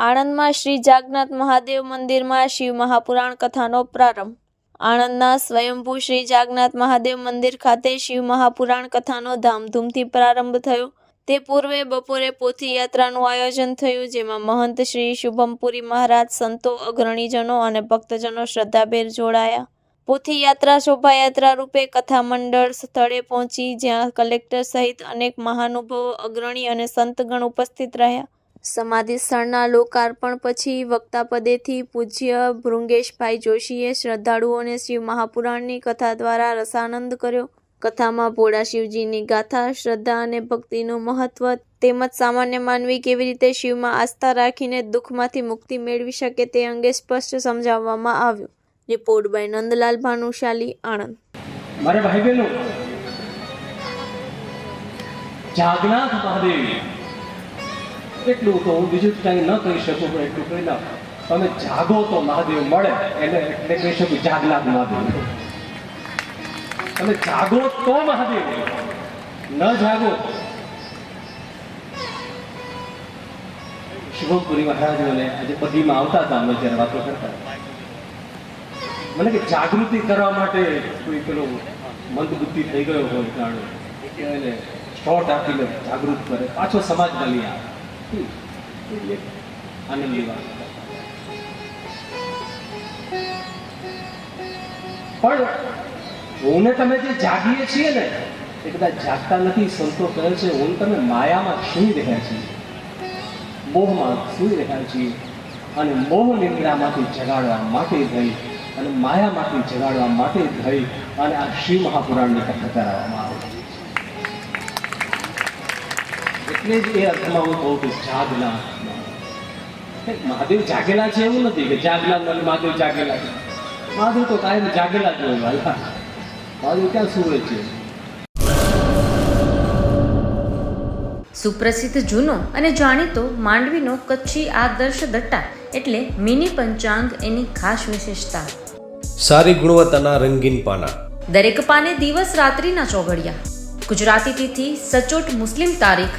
આણંદમાં શ્રી જાગનાથ મહાદેવ મંદિરમાં શિવ મહાપુરાણ કથાનો પ્રારંભ. આણંદના સ્વયંભૂ શ્રી જાગનાથ મહાદેવ મંદિર ખાતે શિવ મહાપુરાણ કથાનો ધામધૂમથી પ્રારંભ થયો. તે પૂર્વે બપોરે પોથી યાત્રાનું આયોજન થયું, જેમાં મહંત શ્રી શુભમપુરી મહારાજ, સંતો, અગ્રણીજનો અને ભક્તજનો શ્રદ્ધાભેર જોડાયા. પોથી યાત્રા શોભાયાત્રા રૂપે કથા મંડળ સ્થળે પહોંચી, જ્યાં કલેક્ટર સહિત અનેક મહાનુભાવો, અગ્રણી અને સંતગણ ઉપસ્થિત રહ્યા. સમાધિ સ્થળના લોકાર્પણ પછી વક્તા પદેથી પૂજ્ય ભૃંગેશભાઈ જોશીએ શ્રદ્ધાળુઓને શિવ મહાપુરાણની કથા દ્વારા રસાનંદ કર્યો. કથામાં ભોળા શિવજીની ગાથા, શ્રદ્ધા અને ભક્તિનું મહત્વ તેમજ સામાન્ય માનવી કેવી રીતે શિવમાં આસ્થા રાખીને દુઃખમાંથી મુક્તિ મેળવી શકે તે અંગે સ્પષ્ટ સમજાવવામાં આવ્યું. Report by Nandlal Bhanushali, Anand. મારા ભાઈ બહેનો જાગનાથ મહાદેવ. એટલું તો હું બીજું કાંઈ ન કહી શકું, પણ એટલું કહી નાખ. તમે જાગો તો મહાદેવ મળે, એને એટલે કહી શકું જાગનાર મહાદેવ. તમે જાગો તો મહાદેવ. ન જાગો. શુભમપુરી મહારાજોને આજે બદીમાં આવતા હતા, અમે જ્યારે વાતો કરતા. મને કે જાગૃતિ કરવા માટે કોઈ પેલો મંદબુદ્ધિ થઈ ગયો હોય જાણો કે એને શોર્ટ આપીને જાગૃત કરે. પાછો સમાજ બની આવે. પણ હું તમે જે જાગીએ છીએ ને, એ બધા જાગતા નથી, સંતો કહે છે હું તમે માયામાં સૂઈ રહ્યા છીએ. મોહમાં સૂઈ રહ્યા છીએ અને મોહ નિંદ્રામાંથી જગાડવા માટે થઈ અને માયામાંથી જગાડવા માટે થઈ અને આ શિવ મહાપુરાણની કથા કરાવવામાં આવે એટલે જ એ અર્થમાં હું કહું કે જાગના મહાદેવ જાગેલા છે એવું નથી કે જાગના એટલે મહાદેવ જાગેલા છે. મહાદેવ તો કાયમ જાગેલા જ હોય વાલા. મહાદેવ ક્યાં સુવે છે? સુપ્રસિદ્ધ જૂનો અને જાણીતો માંડવીનો કચ્છી આદર્શ દટ્ટા એટલે મિની પંચાંગ એની ખાસ વિશેષતા. સારી ગુણવત્તાના રંગીન પાના. દરેક પાને દિવસ રાત્રિના ચોઘડિયા. ગુજરાતી તિથિ સચોટ મુસ્લિમ તારીખ